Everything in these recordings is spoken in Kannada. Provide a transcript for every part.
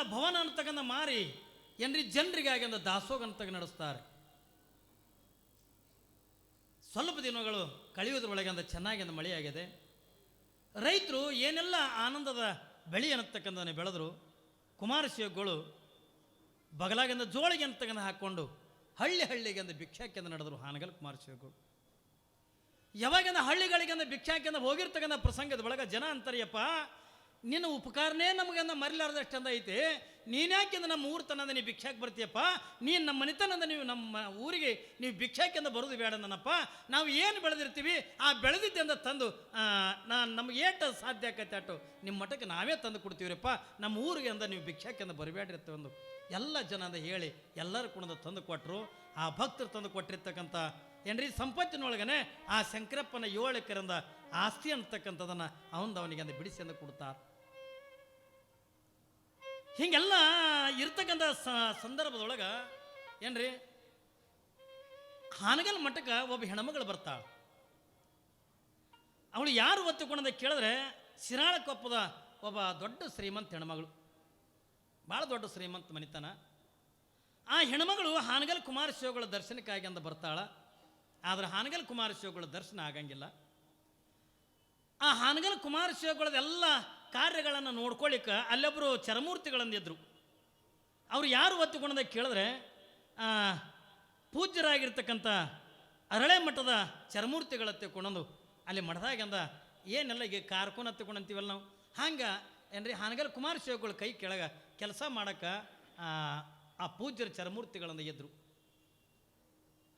ಅಂತಕ್ಕಂಥ ಭವನ ಅಂತಕ್ಕಂಥ ಮಾರಿ, ಏನ್ರಿ ಜನರಿಗಾಗಿ ಅಂದ ದಾಸೋಗ ಅಂತಕ್ಕ ನಡೆಸ್ತಾರೆ. ಸ್ವಲ್ಪ ದಿನಗಳು ಕಳೆಯುವುದರೊಳಗೆ ಅಂದ ಚೆನ್ನಾಗಿ ಅಂದ ಮಳೆಯಾಗಿದೆ ರೈತರು ಏನೆಲ್ಲ ಆನಂದದ ಬೆಳೆ ಅನ್ನತಕ್ಕಂಥ ಬೆಳೆದ್ರು ಕುಮಾರಶಿವಗಳು ಬಗಲಾಗಿಂದ ಜೋಳಿಗೆ ಅಂತಕ್ಕಂಥ ಹಾಕ್ಕೊಂಡು ಹಳ್ಳಿ ಹಳ್ಳಿಗೆ ಅಂದ ಭಿಕ್ಷಾಕ್ಯಂದ ನಡೆದ್ರು ಹಾನಗಲ್ ಕುಮಾರಶಿವಗಳು ಯಾವಾಗಿಂದ ಹಳ್ಳಿಗಳಿಗೆ ಅಂದ ಭಿಕ್ಷಾಕ್ಯಂದ ಹೋಗಿರ್ತಕ್ಕಂಥ ಪ್ರಸಂಗದ ಒಳಗೆ ಜನ ಅಂತಾರಯ್ಯಪ್ಪ ನಿನ್ನ ಉಪಕಾರನೇ ನಮಗಂದ ಮರಿಲಾರ್ದಷ್ಟು ಅಂದ ಐತಿ. ನೀನ್ಯಾಕೆಂದ ನಮ್ಮ ಊರು ತನದ ನೀವು ಭಿಕ್ಷಾಕ್ ಬರ್ತೀಯಪ್ಪ? ನೀನು ನಮ್ಮ ಮನೆತನಂದ ನೀವು ನಮ್ಮ ಊರಿಗೆ ನೀವು ಭಿಕ್ಷಾಕೆಂದ ಬರೋದು ಬೇಡ ನನ್ನಪ್ಪ. ನಾವು ಏನು ಬೆಳೆದಿರ್ತೀವಿ ಆ ಬೆಳೆದಿದ್ದೆಂದ ತಂದು ನಾನು ನಮ್ಗೆ ಏಟ ಸಾಧ್ಯ ಆಕೈತೆ ಅಟ್ಟು. ನಿಮ್ಮ ಮಠಕ್ಕೆ ನಾವೇ ತಂದು ಕೊಡ್ತೀವ್ರಪ್ಪ. ನಮ್ಮ ಊರಿಗೆ ಅಂದ ನೀವು ಭಿಕ್ಷಾಕೆಂದ ಬರಬೇಡ್ರಿ ಒಂದು ಎಲ್ಲ ಜನ ಅಂದ ಹೇಳಿ ಎಲ್ಲರೂ ಕುಣದ ತಂದು ಕೊಟ್ಟರು ಆ ಭಕ್ತರು ತಂದು ಕೊಟ್ಟಿರ್ತಕ್ಕಂಥ ಏನ್ರಿ ಸಂಪತ್ತಿನೊಳಗನೆ ಆ ಶಂಕರಪ್ಪನ ಏಳು ಎಕರೆಂದ ಆಸ್ತಿ ಅಂತಕ್ಕಂಥದನ್ನು ಅವನು ಅವನಿಗೆ ಅಂದ ಬಿಡಿಸಿ ಅಂದ ಕೊಡ್ತಾರೆ. ಹೀಗೆಲ್ಲ ಇರ್ತಕ್ಕಂಥ ಸಂದರ್ಭದೊಳಗೆ ಏನ್ರಿ? ಹಾನಗಲ್ ಮಠಕ್ಕೆ ಒಬ್ಬ ಹೆಣ್ಮಗಳು ಬರ್ತಾಳೆ. ಅವಳು ಯಾರು ಒತ್ತುಕೊಂಡಂತ ಕೇಳಿದ್ರೆ ಶಿರಾಳಕೊಪ್ಪದ ಒಬ್ಬ ದೊಡ್ಡ ಶ್ರೀಮಂತ ಹೆಣ್ಮಗಳು. ಭಾಳ ದೊಡ್ಡ ಶ್ರೀಮಂತ ಮನಿತನ. ಆ ಹೆಣ್ಮಗಳು ಹಾನಗಲ್ ಕುಮಾರಶಿವಗಳ ದರ್ಶನಕ್ಕಾಗಿ ಅಂತ ಬರ್ತಾಳ. ಆದ್ರೆ ಹಾನಗಲ್ ಕುಮಾರ ಶಿವಗಳ ದರ್ಶನ ಆಗಂಗಿಲ್ಲ. ಆ ಹಾನಗಲ್ ಕುಮಾರಶಿವಗಳದೆಲ್ಲ ಕಾರ್ಯಗಳನ್ನು ನೋಡ್ಕೊಳ್ಳಿಕ್ಕೆ ಅಲ್ಲೊಬ್ಬರು ಚರಮೂರ್ತಿಗಳಂದಿದ್ರು ಅವರು ಯಾರು ಒತ್ತುಕೊಂಡಂತ ಕೇಳಿದ್ರೆ ಪೂಜ್ಯರಾಗಿರ್ತಕ್ಕಂಥ ಅರಳೆ ಮಠದ ಚರಮೂರ್ತಿಗಳ ತೆಕ್ಕೊಂಡಂದು ಅಲ್ಲಿ ಮಠದಾಗಂದ ಏನೆಲ್ಲ ಈಗ ಕಾರ್ಕೂನ ಕುಣಂತೀವಲ್ಲ ನಾವು? ಹಂಗೆ ಏನ್ರಿ, ಹಾನಗಲ್ ಕುಮಾರಶಿವಗಳ ಕೈ ಕೆಳಗೆ ಕೆಲಸ ಮಾಡಕ್ಕೆ ಆ ಪೂಜ್ಯರ ಚರಮೂರ್ತಿಗಳನ್ನು ಎದ್ರು.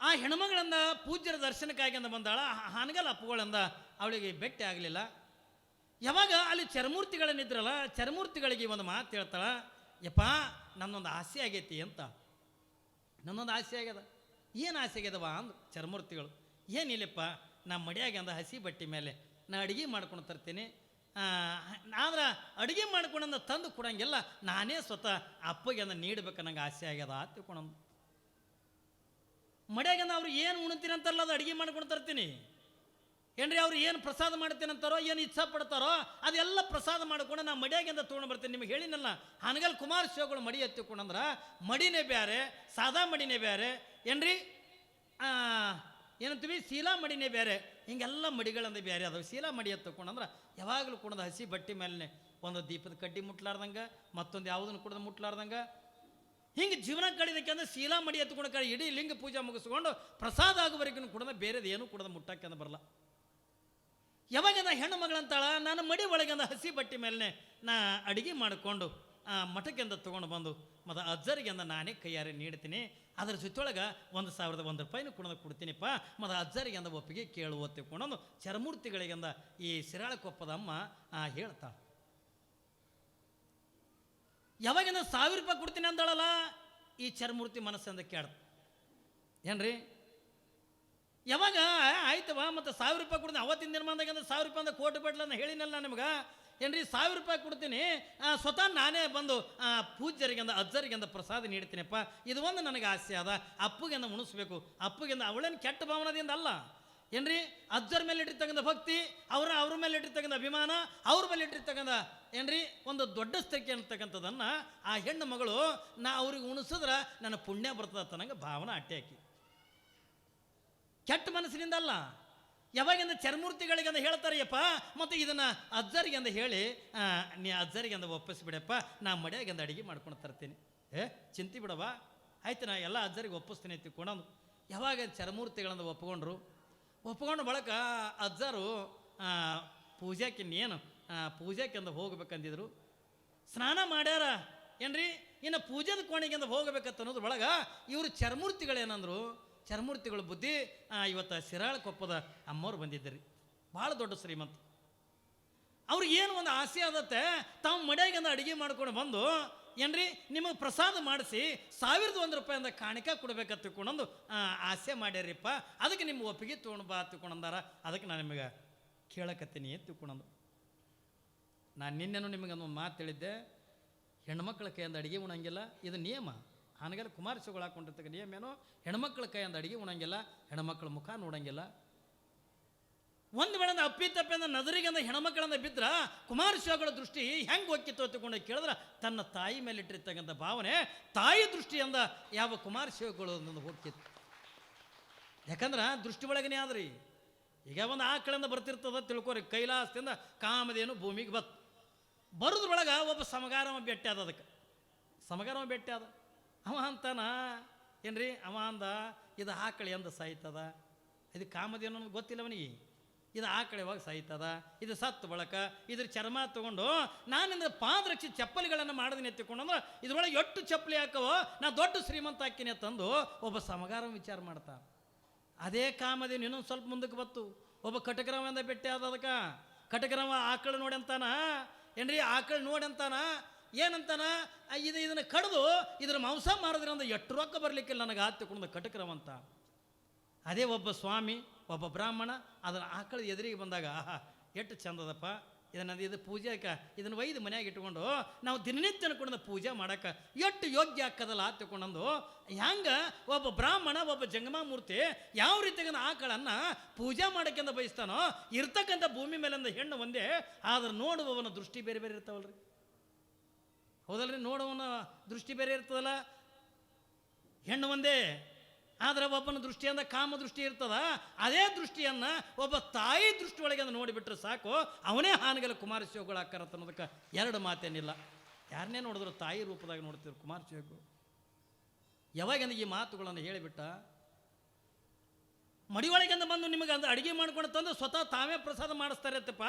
ಆ ಹೆಣ್ಮಗಳಂದ ಪೂಜ್ಯರ ದರ್ಶನಕ್ಕಾಗಿ ಅಂದ ಬಂದಾಳ ಹಾನಗಲ್ ಅಪ್ಪುಗಳಂದ ಅವಳಿಗೆ ಭೇಟಿ ಆಗಲಿಲ್ಲ. ಯಾವಾಗ ಅಲ್ಲಿ ಚರಮೂರ್ತಿಗಳನ್ನಿದ್ರಲ್ಲ, ಚರಮೂರ್ತಿಗಳಿಗೆ ಒಂದು ಮಾತು ಹೇಳ್ತಾಳ, ಯಪ್ಪ, ನನ್ನೊಂದು ಆಸೆ ಆಗೈತಿ ಅಂತ. ನನ್ನೊಂದು ಆಸೆ ಆಗ್ಯದ. ಏನು ಆಸೆ ಆಗ್ಯದವ ಅಂದು ಚರಮೂರ್ತಿಗಳು ಏನಿಲ್ಲಪ್ಪ ನಾ ಮಡಿಯಾಗಿ ಅಂದ ಹಸಿ ಬಟ್ಟೆ ಮೇಲೆ ನಾ ಅಡುಗೆ ಮಾಡ್ಕೊಂಡು ತರ್ತೀನಿ. ಆದ್ರೆ ಅಡುಗೆ ಮಾಡ್ಕೊಂಡಂದ ತಂದು ಕೊಡಂಗಿಲ್ಲ, ನಾನೇ ಸ್ವತಃ ಅಪ್ಪಗೆ ಅಂದ ನೀಡ್ಬೇಕು ನಂಗೆ ಆಸೆ ಆಗ್ಯದ ತಿಳ್ಕೊಂಡು ತಿಳ್ಕೊಂಡಂದು ಮಡ್ಯಾಗಂದ ಅವ್ರು ಏನು ಉಣ್ತೀನಿ ಅಂತಾರಲ್ಲ ಅದು ಅಡುಗೆ ಮಾಡ್ಕೊಂಡು ತರ್ತೀನಿ. ಏನ್ರಿ ಅವ್ರು ಏನು ಪ್ರಸಾದ ಮಾಡ್ತೀನಿ ಅಂತಾರೋ ಏನು ಇಚ್ಛಾ ಪಡ್ತಾರೋ, ಅದೆಲ್ಲ ಪ್ರಸಾದ ಮಾಡಿಕೊಂಡು ನಾ ಮಡಿಯಾಗಿಂದ ತೊಗೊಂಡು ಬರ್ತೀನಿ. ನಿಮಗೆ ಹೇಳಿನಲ್ಲ, ಹನಗಲ್ ಕುಮಾರ ಶಿವಗಳು ಮಡಿ ಎತ್ತಿಕೊಂಡಂದ್ರೆ, ಮಡಿನೇ ಬೇರೆ ಸಾದಾ ಮಡಿನೇ ಬೇರೆ ಏನ್ರಿ? ಏನಂತೀವಿ? ಶೀಲಾ ಮಡಿನೇ ಬೇರೆ ಹಿಂಗೆಲ್ಲ ಮಡಿಗಳಂದ ಬೇರೆ ಅದಾವೆ. ಶೀಲಾ ಮಡಿ ಎತ್ತಕೊಂಡಂದ್ರೆ, ಯಾವಾಗಲೂ ಕುಣದ ಹಸಿ ಬಟ್ಟೆ ಮೇಲೆ ಒಂದು ದೀಪದ ಕಡ್ಡಿ ಮುಟ್ಲಾರ್ದಂಗೆ, ಮತ್ತೊಂದು ಯಾವುದನ್ನು ಕುಡ್ದು ಮುಟ್ಲಾರ್ದಂಗೆ. ಹಿಂಗೆ ಜೀವನ ಕಳಿದಕ್ಕೆ ಅಂದ್ರೆ ಶೀಲಾ ಮಡಿ ಎತ್ಕೊಂಡು ಕಡೆ ಇಡೀ ಲಿಂಗ ಪೂಜೆ ಮುಗಿಸ್ಕೊಂಡು ಪ್ರಸಾದ ಆಗುವವರೆಗೂ ಕುಡ್ದ, ಬೇರೆದು ಏನೂ ಕುಡ್ದ ಮುಟ್ಟಕ್ಕೆ ಬರಲ್ಲ ಯಾವಾಗಂದ ಹೆಣ್ಣು ಮಗಳಂತಾಳ ನಾನು ಮಡಿ ಒಳಗಿಂದ ಹಸಿ ಬಟ್ಟೆ ಮೇಲೆ ನಾ ಅಡಿಗೆ ಮಾಡಿಕೊಂಡು ಆ ಮಠಕ್ಕೆಂದ ತೊಗೊಂಡು ಬಂದು ಮತ್ತು ಅಜ್ಜರಿಗೆಂದ ನಾನೇ ಕೈಯಾರೆ ನೀಡ್ತೀನಿ. ಅದರ ಜೊತೆಯೊಳಗೆ ಒಂದು ಸಾವಿರದ ಒಂದು ರೂಪಾಯಿನೂ ಕುಣದ ಕೊಡ್ತೀನಿಪ್ಪ. ಮತ್ತು ಅಜ್ಜರಿಗೆಂದ ಒಪ್ಪಿಗೆ ಕೇಳು ಒತ್ತಿಕೊಂಡೊಂದು ಚರಮೂರ್ತಿಗಳಿಗೆಂದ ಈ ಸಿರಾಳಕೊಪ್ಪದ ಅಮ್ಮ ಆ, ಹೇಳ್ತಾಳೆ. ಯಾವಾಗಿಂದ ಸಾವಿರ ರೂಪಾಯಿ ಕೊಡ್ತೀನಿ ಅಂದಳಲ್ಲ ಈ ಚರಮೂರ್ತಿ ಮನಸ್ಸಿಂದ ಕೇಳ್ತ ಏನ್ರಿ? ಯಾವಾಗ? ಆಯ್ತವ ಮತ್ತು ಸಾವಿರ ರೂಪಾಯಿ ಕೊಡ್ತೀನಿ. ಅವತ್ತಿನ ದಿನಮಾನದಾಗ ಅಂದ್ರೆ ಸಾವಿರ ರೂಪಾಯಿ ಅಂದ್ರೆ ಕೋಟಿ ಬಟ್ಲ ಅಂತ ಹೇಳಿನಲ್ಲ ನಿಮ್ಗೆ? ಏನ್ರಿ, ಸಾವಿರ ರೂಪಾಯಿ ಕೊಡ್ತೀನಿ. ಸ್ವತಃ ನಾನೇ ಬಂದು ಪೂಜ್ಯರಿಗೆಂದ, ಅಜ್ಜರಿಗೆಂದ ಪ್ರಸಾದ ನೀಡ್ತೀನಪ್ಪ. ಇದು ಒಂದು ನನಗೆ ಆಸೆ ಅದ. ಅಪ್ಪಗೆಂದ ಉಣಿಸ್ಬೇಕು. ಅಪ್ಪಗೆಂದ, ಅವಳೇನು ಕೆಟ್ಟ ಭಾವನದಿಂದ ಅಲ್ಲ. ಏನ್ರಿ, ಅಜ್ಜರ ಮೇಲೆ ಇಟ್ಟಿರ್ತಕ್ಕಂಥ ಭಕ್ತಿ, ಅವರ, ಅವ್ರ ಮೇಲೆ ಇಟ್ಟಿರ್ತಕ್ಕಂಥ ಅಭಿಮಾನ, ಅವ್ರ ಮೇಲೆ ಇಟ್ಟಿರ್ತಕ್ಕಂಥ, ಏನ್ರಿ, ಒಂದು ದೊಡ್ಡ ಸ್ಥಿತಿ ಅಂತಕ್ಕಂಥದ್ದನ್ನು ಆ ಹೆಣ್ಣು ಮಗಳು ನಾ ಅವ್ರಿಗೆ ಉಣಿಸಿದ್ರೆ ನನ್ನ ಪುಣ್ಯ ಬರ್ತದ ನಂಗೆ ಭಾವನೆ ಹಾಕಿ. ಕೆಟ್ಟ ಮನಸ್ಸಿನಿಂದ ಅಲ್ಲ ಯಾವಾಗಿಂದ ಚರ್ಮೂರ್ತಿಗಳಿಗೆ ಅಂತ ಹೇಳ್ತಾರೆಯಪ್ಪ ಮತ್ತು ಇದನ್ನು ಅಜ್ಜರಿಗೆ ಅಂತ ಹೇಳಿ ನೀ ಅಜ್ಜರಿಗೆ ಅಂತ ಒಪ್ಪಿಸ್ಬಿಡಪ್ಪ ನಾ ಮಡ್ಯಾಗಿಂದ ಅಡುಗೆ ಮಾಡ್ಕೊಂಡು ತರ್ತೀನಿ. ಏ, ಚಿಂತೆ ಬಿಡವ ಆಯ್ತು, ನಾ ಎಲ್ಲ ಅಜ್ಜರಿಗೆ ಒಪ್ಪಿಸ್ತೀನಿ ತಿಳ್ಕೊಂಡು ಯಾವಾಗ ಚರಮೂರ್ತಿಗಳಂದ ಒಪ್ಕೊಂಡ್ರು? ಒಪ್ಕೊಂಡು ಬಳಕ ಅಜ್ಜರು ಪೂಜಾಕಿನ್ನೇನು ಪೂಜಾಕ್ಕೆಂದ ಹೋಗ್ಬೇಕಂದಿದ್ರು. ಸ್ನಾನ ಮಾಡ್ಯಾರ. ಏನ್ರಿ? ಇನ್ನು ಪೂಜೆದ ಕೋಣೆಗೆಂದು ಹೋಗ್ಬೇಕಂತ ಅನ್ನೋದ್ರ ಒಳಗೆ ಇವರು ಚರ್ಮೂರ್ತಿಗಳೇನಂದ್ರು ಚರ್ಮೂರ್ತಿಗಳ ಬುದ್ಧಿ ಇವತ್ತು ಸಿರಾಳ ಕೊಪ್ಪದ ಅಮ್ಮವ್ರು ಬಂದಿದ್ದರಿ. ಭಾಳ ದೊಡ್ಡ ಶ್ರೀಮಂತ. ಅವ್ರಿಗೆ ಏನು ಒಂದು ಆಸೆ ಆದತ್ತೆ, ತಾವು ಮಡ್ಯಾಗಿಂದ ಅಡುಗೆ ಮಾಡ್ಕೊಂಡು ಬಂದು, ಏನ್ರಿ, ನಿಮಗೆ ಪ್ರಸಾದ ಮಾಡಿಸಿ ಸಾವಿರದ ಒಂದು ರೂಪಾಯಿಂದ ಕಾಣಿಕ ಕೊಡ್ಬೇಕಂತ ತಿಳ್ಕೊಂಡೊಂದು ಆಸೆ ಮಾಡ್ಯಾರಿಪ್ಪ. ಅದಕ್ಕೆ ನಿಮ್ಮ ಒಪ್ಪಿಗೆ ತೊಗೊಂಡು ಬಾ ತಿಳ್ಕೊಂಡಂದಾರ. ಅದಕ್ಕೆ ನಾನು ನಿಮಗೆ ಕೇಳಕತ್ತೀನಿ ಅಂತ ತಿಳ್ಕೊಂಡಂದು. ನಾನು ನಿನ್ನೆನೂ ಒಂದು ಮಾತು ಹೇಳಿದ್ದೆ ಹೆಣ್ಮಕ್ಳ ಕೈಯಿಂದ ಅಡುಗೆ ಉಣಂಗಿಲ್ಲ, ಇದು ನಿಯಮ. ಹಾನಗಲ್ ಕುಮಾರ ಹಾಕೊಂಡಿರ್ತಕ್ಕ ನಿಯಮ ಏನೋ? ಹೆಣ್ಮಕ್ಳ ಕೈಯಿಂದ ಅಡಿಗೆ ಉಣಂಗಿಲ್ಲ, ಹೆಣ್ಮಕ್ಳ ಮುಖ ನೋಡಂಗಿಲ್ಲ. ಒಂದು ವೇಳೆ ಅಪ್ಪಿ ತಪ್ಪಿಂದ ನದರಿಗಿಂದ ಹೆಣ್ಮಕ್ಳಂದ ಬಿದ್ರ ಕುಮಾರಸ್ವಾಮಿಗಳ ದೃಷ್ಟಿ ಹೆಂಗೆ ಹೋಗಿತ್ತು ತಗೊಂಡು ಕೇಳಿದ್ರೆ, ತನ್ನ ತಾಯಿ ಮೇಲೆ ಇಟ್ಟಿರ್ತಕ್ಕಂಥ ಭಾವನೆ, ತಾಯಿ ದೃಷ್ಟಿಯಿಂದ ಯಾವ ಕುಮಾರಸ್ವಾಮಿಗಳು ಹೋಗ್ತಿತ್ತು. ಯಾಕಂದ್ರೆ ದೃಷ್ಟಿ ಒಳಗನೆ ಆದ್ರಿ. ಈಗ ಒಂದು ಆಕಳಿಂದ ಬರ್ತಿರ್ತದ ತಿಳ್ಕೊರಿ, ಕೈಲಾಸದಿಂದ ಕಾಮದೇನು ಭೂಮಿಗೆ ಬತ್. ಬರೋದ್ರೊಳಗೆ ಒಬ್ಬ ಸಮಗಾರವ ಭೇಟಿ ಆದ ಅದಕ್ಕೆ. ಸಮಗಾರವ ಭೇಟಿ ಆದ. ಅವ ಅಂತಾನ? ಏನ್ರಿ? ಅವ ಅಂದ, ಇದು ಆಕಳಿ ಅಂದ ಸಾಯ್ತದ? ಇದು ಕಾಮಧೇನು ಅನ್ನೋದು ಗೊತ್ತಿಲ್ಲ ಅವನಿಗೆ. ಇದು ಆಕಳಿ ಹೋಗಿ ಸಾಯ್ತದ? ಇದು ಸತ್ತು ಬಳಕ, ಇದ್ರ ಚರ್ಮ ತಗೊಂಡು ನಾನಿಂದ ಪಾದರಕ್ಷಿ ಚಪ್ಪಲಿಗಳನ್ನು ಮಾಡಿದ್ನಿ ಎತ್ತಿಕೊಂಡು ಅಂದ್ರೆ ಇದ್ರೊಳಗೆ ಎಷ್ಟು ಚಪ್ಪಲಿ ಹಾಕವೋ, ನಾ ದೊಡ್ಡ ಶ್ರೀಮಂತ ಹಾಕಿನಿ ತಂದು ಒಬ್ಬ ಸಮಗಾರ ವಿಚಾರ ಮಾಡ್ತಾ ಅದೇ ಕಾಮದೇನು ಇನ್ನೊಂದು ಸ್ವಲ್ಪ ಮುಂದಕ್ಕೆ ಬತ್ತು. ಒಬ್ಬ ಕಟಕರವಂದ ಬೆಟ್ಟೆ ಆದ ಅದಕ್ಕೆ. ಕಟಕರವ ಆಕಳು ನೋಡಿ ಅಂತಾನ? ಏನ್ರಿ? ಆಕಳು ನೋಡಿ ಅಂತಾನ? ಏನಂತಾನ? ಇದು ಇದನ್ನು ಕಡಿದು ಇದ್ರ ಮಾಂಸ ಮಾರೋದ್ರಿಂದ ಎಷ್ಟು ರೊಕ್ಕ ಬರಲಿಕ್ಕಿಲ್ಲ ನನಗೆ ಆತು ತಗೊಂಡು ಕಟಕ್ರವಂತ. ಅದೇ ಒಬ್ಬ ಸ್ವಾಮಿ, ಒಬ್ಬ ಬ್ರಾಹ್ಮಣ, ಅದನ್ನು ಆಕಳ ಎದುರಿಗೆ ಬಂದಾಗ, ಆಹಾ, ಎಷ್ಟು ಚಂದದಪ್ಪ. ಇದನ್ನ ಇದು ಪೂಜೆಗೆ ಇದನ್ನು ಒಯ್ದು ಮನ್ಯಾಗ ಇಟ್ಕೊಂಡು ನಾವು ದಿನನಿತ್ಯ ಅನ್ಕೊಂಡು ಪೂಜೆ ಮಾಡೋಕೆ ಎಷ್ಟು ಯೋಗ್ಯ ಆಕದಲ್ಲ ಆ ತಿಳ್ಕೊಂಡಂದು ಹ್ಯಾಂಗ ಒಬ್ಬ ಬ್ರಾಹ್ಮಣ, ಒಬ್ಬ ಜಂಗಮ ಮೂರ್ತಿ ಯಾವ ರೀತಿಯಾಗಿ ಆಕಳನ್ನು ಪೂಜೆ ಮಾಡಕ್ಕೆಂದ ಬಯಸ್ತಾನೋ, ಇರ್ತಕ್ಕಂಥ ಭೂಮಿ ಮೇಲಿಂದ ಹೆಣ್ಣು ಒಂದೇ, ಆದ್ರೆ ನೋಡುವವನ ದೃಷ್ಟಿ ಬೇರೆ ಬೇರೆ ಇರ್ತಾವಲ್ರಿ. ಹೌದಲ್ರಿ? ನೋಡೋವನ ದೃಷ್ಟಿ ಬೇರೆ ಇರ್ತದಲ್ಲ? ಹೆಣ್ಣು ಒಂದೇ, ಆದ್ರೆ ಒಬ್ಬನ ದೃಷ್ಟಿಯಿಂದ ಕಾಮ ದೃಷ್ಟಿ ಇರ್ತದ. ಅದೇ ದೃಷ್ಟಿಯನ್ನ ಒಬ್ಬ ತಾಯಿ ದೃಷ್ಟಿ ಒಳಗೆ ನೋಡಿಬಿಟ್ರೆ ಸಾಕು. ಅವನೇ ಹಾನಗಲ ಕುಮಾರ ಅನ್ನೋದಕ್ಕೆ ಎರಡು ಮಾತೇನಿಲ್ಲ. ಯಾರನ್ನೇ ನೋಡಿದ್ರು ತಾಯಿ ರೂಪದಾಗ ನೋಡ್ತಿದ್ರು ಕುಮಾರಶಿವಗಳು. ಯಾವಾಗ ಈ ಮಾತುಗಳನ್ನು ಹೇಳಿಬಿಟ್ಟ? ಮಡಿಯೊಳಗಿಂದ ಬಂದು ನಿಮಗೆ ಅಂದ್ರೆ ಅಡಿಗೆ ಮಾಡ್ಕೊಂಡು ತಂದು ಸ್ವತಃ ತಾವೇ ಪ್ರಸಾದ ಮಾಡಿಸ್ತಾರೆ ಅಂತಪ್ಪ.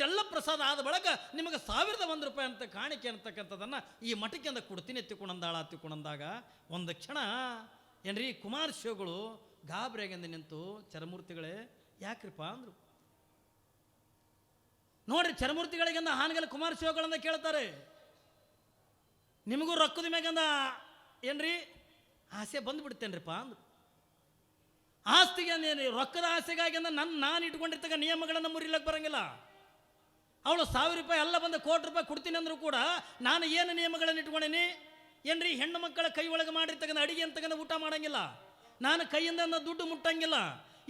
ಟೆಲ್ಲ ಪ್ರಸಾದ ಆದ ಬಳಿಕ ನಿಮಗೆ ಸಾವಿರದ ಒಂದು ರೂಪಾಯಿ ಅಂತ ಕಾಣಿಕೆ ಅಂತಕ್ಕಂಥದ್ದನ್ನು ಈ ಮಠಕ್ಕಿಂದ ಕೊಡ್ತೀನಿ ತಿಕ್ಕೊಂಡಂದಾಳ ತಿಕ್ಕೊಂಡಂದಾಗ ಒಂದು ಕ್ಷಣ ಏನ್ರಿ ಕುಮಾರ ಶಿವಗಳು ಗಾಬರಿಯಾಗಿಂದ ನಿಂತು, ಚರಮೂರ್ತಿಗಳೇ, ಯಾಕ್ರಿಪ್ಪ ಅಂದರು. ನೋಡ್ರಿ ಚರಮೂರ್ತಿಗಳಿಗಿಂದ ಹಾನಗಲ್ ಕುಮಾರ ಶಿವಗಳಂದ ಕೇಳ್ತಾರೆ. ನಿಮಗೂ ರೊಕ್ಕದ ಮ್ಯಾಗಂದ ಏನ್ರಿ ಆಸೆ ಬಂದ್ಬಿಡ್ತೇನ್ರಿಪ್ಪ ಅಂದ್ರು. ಆಸ್ತಿಗೆ ನೀನು ರೊಕ್ಕದ ಆಸೆಗಾಗಿ ಅಂದ್ರೆ ನನ್ನ ನಾನು ಇಟ್ಕೊಂಡಿರ್ತಕ್ಕ ನಿಯಮಗಳನ್ನು ಮುರಿಲಕ್ಕೆ ಬರಂಗಿಲ್ಲ. ಅವಳು ಸಾವಿರ ರೂಪಾಯಿ ಎಲ್ಲ ಬಂದು ಕೋಟಿ ರೂಪಾಯಿ ಕೊಡ್ತೀನಿ ಅಂದರೂ ಕೂಡ ನಾನು ಏನು ನಿಯಮಗಳನ್ನು ಇಟ್ಕೊಂಡೀನಿ? ಏನ್ರಿ ಹೆಣ್ಣು ಮಕ್ಕಳ ಕೈ ಒಳಗೆ ಮಾಡಿರ್ತಕ್ಕಂಥ ಅಡಿಗೆ ಅಂತಕ್ಕಂಥ ಊಟ ಮಾಡಂಗಿಲ್ಲ. ನಾನು ಕೈಯಿಂದ ದುಡ್ಡು ಮುಟ್ಟಂಗಿಲ್ಲ.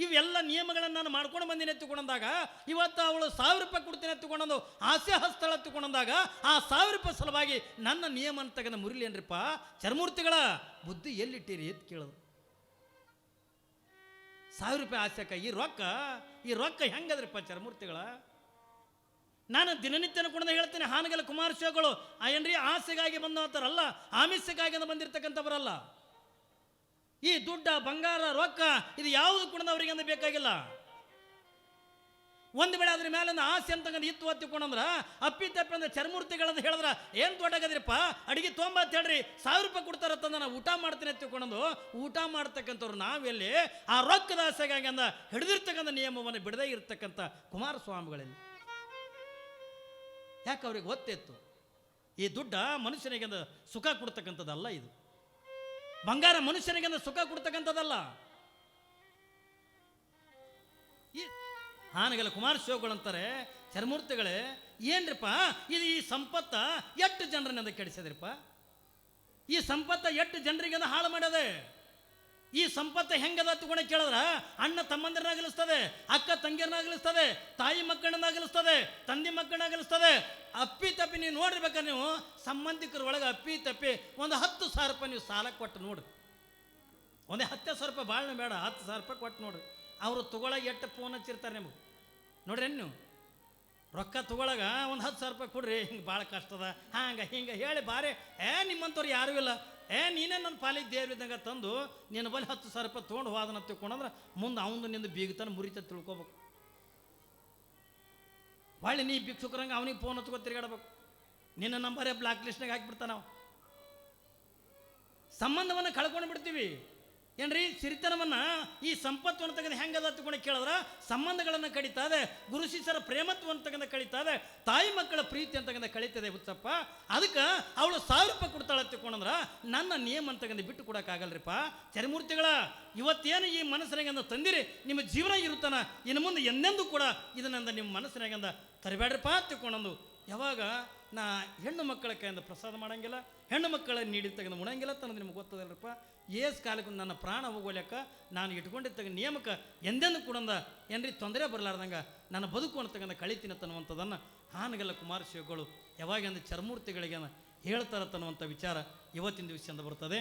ಇವೆಲ್ಲ ನಿಯಮಗಳನ್ನು ನಾನು ಮಾಡ್ಕೊಂಡು ಬಂದಿನಿ ಎತ್ತುಕೊಂಡಂದಾಗ ಇವತ್ತು ಅವಳು ಸಾವಿರ ರೂಪಾಯಿ ಕೊಡ್ತೀನಿ ಎತ್ತುಕೊಂಡು ಆಸೆ ಹಸ್ತಳ ಎತ್ತುಕೊಂಡಂದಾಗ ಆ ಸಾವಿರ ರೂಪಾಯಿ ಸಲುವಾಗಿ ನನ್ನ ನಿಯಮ ಅಂತಕ್ಕಂಥ ಮುರಿಲೇನ್ರಿಪ್ಪ ಚರ್ಮೂರ್ತಿಗಳ, ಬುದ್ಧಿ ಎಲ್ಲಿಟ್ಟಿರಿ ಅಂತ ಕೇಳೋದು ಸಾವಿರ ರೂಪಾಯಿ ಆಸೆಕ ಈ ರೊಕ್ಕ ಈ ರೊಕ್ಕ ಹೆಂಗದ್ರಿಪ್ಪ ಚರಮೂರ್ತಿಗಳ ನಾನು ದಿನನಿತ್ಯನ ಕೂಡ ಹೇಳ್ತೇನೆ, ಹಾನಗಲ ಕುಮಾರಸ್ವಾಮಿಗಳು ಆ ಏನ್ರಿ ಆಸೆಗಾಗಿ ಬಂದಂತಾರಲ್ಲ, ಆಮಿಷಕ್ಕಾಗಿ ಬಂದಿರತಕ್ಕಂಥವರಲ್ಲ. ಈ ದುಡ್ಡ, ಬಂಗಾರ, ರೊಕ್ಕ, ಇದು ಯಾವುದು ಕೂಡ ಬೇಕಾಗಿಲ್ಲ. ಒಂದು ವೇಳೆ ಅದ್ರ ಮೇಲೆ ಆಸೆ ಅಂತಕ್ಕಂಥ ಇತ್ತು ಹತ್ತಿಕೊಂಡಂದ್ರ ಅಪ್ಪಿ ತಪ್ಪಿ ಅಂದ್ರೆ ಚರ್ಮೂರ್ತಿಗಳನ್ನ ಹೇಳಿದ್ರ, ಏನು ದೊಡ್ಡಗದ್ರಿಪ್ಪ ಅಡಿಗೆ ತೊಂಬ ಅಂತ ಹೇಳ್ರಿ, ಸಾವಿರ ರೂಪಾಯಿ ಕೊಡ್ತಾರತ್ತಂದ ನಾನು ಊಟ ಮಾಡ್ತೀನಿ ಹತ್ತಿಕೊಂಡಂದು ಊಟ ಮಾಡ್ತಕ್ಕಂಥವ್ರು ನಾವೆಲ್ಲಿ, ಆ ರೊಕ್ಕದ ಆಸೆಗಾಗಿ ಅಂದ, ಹಿಡಿದಿರ್ತಕ್ಕಂಥ ನಿಯಮವನ್ನು ಬಿಡದೇ ಇರ್ತಕ್ಕಂಥ ಕುಮಾರಸ್ವಾಮಿಗಳಲ್ಲಿ. ಯಾಕೆ ಅವ್ರಿಗೆ ಗೊತ್ತಿತ್ತು? ಈ ದುಡ್ಡ ಮನುಷ್ಯನಿಗೆ ಸುಖ ಕೊಡ್ತಕ್ಕಂಥದ್ದಲ್ಲ ಇದು. ಬಂಗಾರ ಮನುಷ್ಯನಿಗೆ ಸುಖ ಕೊಡ್ತಕ್ಕಂಥದ್ದಲ್ಲ. ಈ ಹಾನಗಲ ಕುಮಾರಶಿವಗಳು ಅಂತಾರೆ ಚರ್ಮೂರ್ತಿಗಳೇ ಏನ್ರಿಪ್ಪ? ಇದು ಈ ಸಂಪತ್ತ ಎಷ್ಟು ಜನರನ್ನ ಕೆಡಿಸಿದ್ರಿಪ್ಪ? ಈ ಸಂಪತ್ತ ಎಷ್ಟು ಜನರಿಗೆ ಹಾಳು ಮಾಡ್ಯದೆ? ಈ ಸಂಪತ್ತ ಹೆಂಗದ ತಗೊಂಡು ಕೇಳಿದ್ರೆ? ಅಣ್ಣ ತಮ್ಮಂದಿರನ್ನಾಗಲಿಸ್ತದೆ, ಅಕ್ಕ ತಂಗಿಯರನ್ನಾಗಲಿಸ್ತದೆ, ತಾಯಿ ಮಕ್ಕಳನ್ನಾಗಲಿಸ್ತದೆ, ತಂದೆ ಮಕ್ಕಳನ್ನಾಗಲಿಸ್ತದೆ. ಅಪ್ಪಿ ತಪ್ಪಿ ನೀವು ನೋಡಿರ್ಬೇಕಾದ್ರೆ ನೀವು ಸಂಬಂಧಿಕರ ಒಳಗೆ ಅಪ್ಪಿ ತಪ್ಪಿ ಒಂದು ಹತ್ತು ಸಾವಿರ ರೂಪಾಯಿ ನೀವು ಸಾಲ ಕೊಟ್ಟು ನೋಡ್ರಿ ಒಂದೇ ಹತ್ತು ಸಾವಿರ ರೂಪಾಯಿ ಭಾಳ ಬೇಡ, ಹತ್ತು ಸಾವಿರ ರೂಪಾಯಿ ಕೊಟ್ಟು ನೋಡ್ರಿ ಅವರು ತಗೊಳಗೆ ಎಷ್ಟು ಫೋನ್ ಹಚ್ಚಿರ್ತಾರೆ ನಿಮಗೆ? ನೋಡ್ರಿ ನೀವು ರೊಕ್ಕ ತಗೊಳಗ ಒಂದು ಹತ್ತು ಸಾವಿರ ರೂಪಾಯಿ ಕೊಡ್ರಿ, ಹಿಂಗೆ ಭಾಳ ಕಷ್ಟದ ಹಾಂಗೆ ಹಿಂಗೆ ಹೇಳಿ ಬಾರಿ, ಏ, ನಿಮ್ಮಂಥವ್ರು ಯಾರೂ ಇಲ್ಲ. ಏ, ನೀನೇ ನನ್ನ ಪಾಲಿಗೆ ದೇವ್ರ ಇದ್ದಂಗೆ ತಂದು, ನಿನ್ನ ಬಳಿ ಹತ್ತು ಸಾವಿರ ರೂಪಾಯಿ ತೊಗೊಂಡು ಹೋದನ ತಿಳ್ಕೊಂಡ್ರೆ ಮುಂದೆ ಅವನು ನಿಂದು ಬೀಗತನ ಮುರಿತ ತಿಳ್ಕೊಬೇಕು. ಹೊಳ್ಳಿ ನೀ ಭಿಕ್ಷುಕರಂಗೆ ಅವನಿಗೆ ಫೋನ್ ಹಚ್ಕೊ ತಿರ್ಗಾಡ್ಬೇಕು. ನಿನ್ನ ನಂಬರೇ ಬ್ಲಾಕ್ ಲಿಸ್ಟ್ನಾಗ ಹಾಕಿಬಿಡ್ತಾನ ಸಂಬಂಧವನ್ನು ಕಳ್ಕೊಂಡು ಬಿಡ್ತೀವಿ. ಏನ್ರಿ? ಸಿರಿತನವನ್ನ ಈ ಸಂಪತ್ತು ಅಂತಕ್ಕಂಥ ಹೆಂಗದ ತಗೊಂಡು ಕೇಳಿದ್ರೆ? ಸಂಬಂಧಗಳನ್ನು ಕಡಿತಾದೆ, ಗುರು ಶಿಷ್ಯರ ಪ್ರೇಮತ್ವ ತೆಗೆದ ಕಳಿತಾದೆ, ತಾಯಿ ಮಕ್ಕಳ ಪ್ರೀತಿ ಅಂತಕ್ಕಂಥ ಕಳೀತದೆ ಹುಚ್ಚಪ್ಪ. ಅದಕ್ಕೆ ಅವಳು ಸಾವಿರ ರೂಪಾಯಿ ಕೊಡ್ತಾಳೆ ತಿಳ್ಕೊಂಡ್ರೆ ನನ್ನ ನಿಯಮ ಅಂತಕ್ಕಂಥ ಬಿಟ್ಟು ಕೊಡೋಕ್ಕಾಗಲ್ರಿಪ್ಪ. ಚರಿಮೂರ್ತಿಗಳ, ಇವತ್ತೇನು ಈ ಮನಸ್ಸಿನಾಗಂದ ತಂದಿರಿ? ನಿಮ್ಮ ಜೀವನ ಇರುತ್ತಾನ? ಇನ್ನು ಮುಂದೆ ಎಂದೆಂದೂ ಕೂಡ ಇದನ್ನಂದ ನಿಮ್ಮ ಮನಸ್ಸಿನಾಗಂದ ತರಬೇಡ್ರಪ್ಪ ತಿಳ್ಕೊಂಡಂದು ಯಾವಾಗ? ನಾ ಹೆಣ್ಣು ಮಕ್ಕಳ ಕೈಯಿಂದ ಪ್ರಸಾದ ಮಾಡೋಂಗಿಲ್ಲ, ಹೆಣ್ಣು ಮಕ್ಕಳ ನೀಡಿ ತೆಗೆದು ಉಣಂಗಿಲ್ಲ ತನ್ನದು ನಿಮ್ಗೆ ಗೊತ್ತದಲ್ರಪ್ಪ. ಏಸ್ ಕಾಲಕ್ಕೆ ನನ್ನ ಪ್ರಾಣ ಹೋಗೋಲ್ಯಾಕ ನಾನು ಇಟ್ಕೊಂಡಿದ್ದ ನಿಯಮಕ ಎಂದೆಂದು ಕೂಡಂದ, ಏನ್ರಿ ತೊಂದರೆ ಬರಲಾರ್ದಂಗೆ, ನನ್ನ ಬದುಕು ಅಂತಕ್ಕಂಥ ಕಳಿತೀನಿ ತನ್ನುವಂಥದ್ದನ್ನು ಹಾನಗಲ್ಲ ಕುಮಾರಶಿವಗಳು ಯಾವಾಗ ಅಂದ್ರೆ ಚರ್ಮೂರ್ತಿಗಳಿಗೆ ಹೇಳ್ತಾರೆ ತನ್ನುವಂಥ ವಿಚಾರ ಇವತ್ತಿನ ದಿವಸದಿಂದ ಬರ್ತದೆ.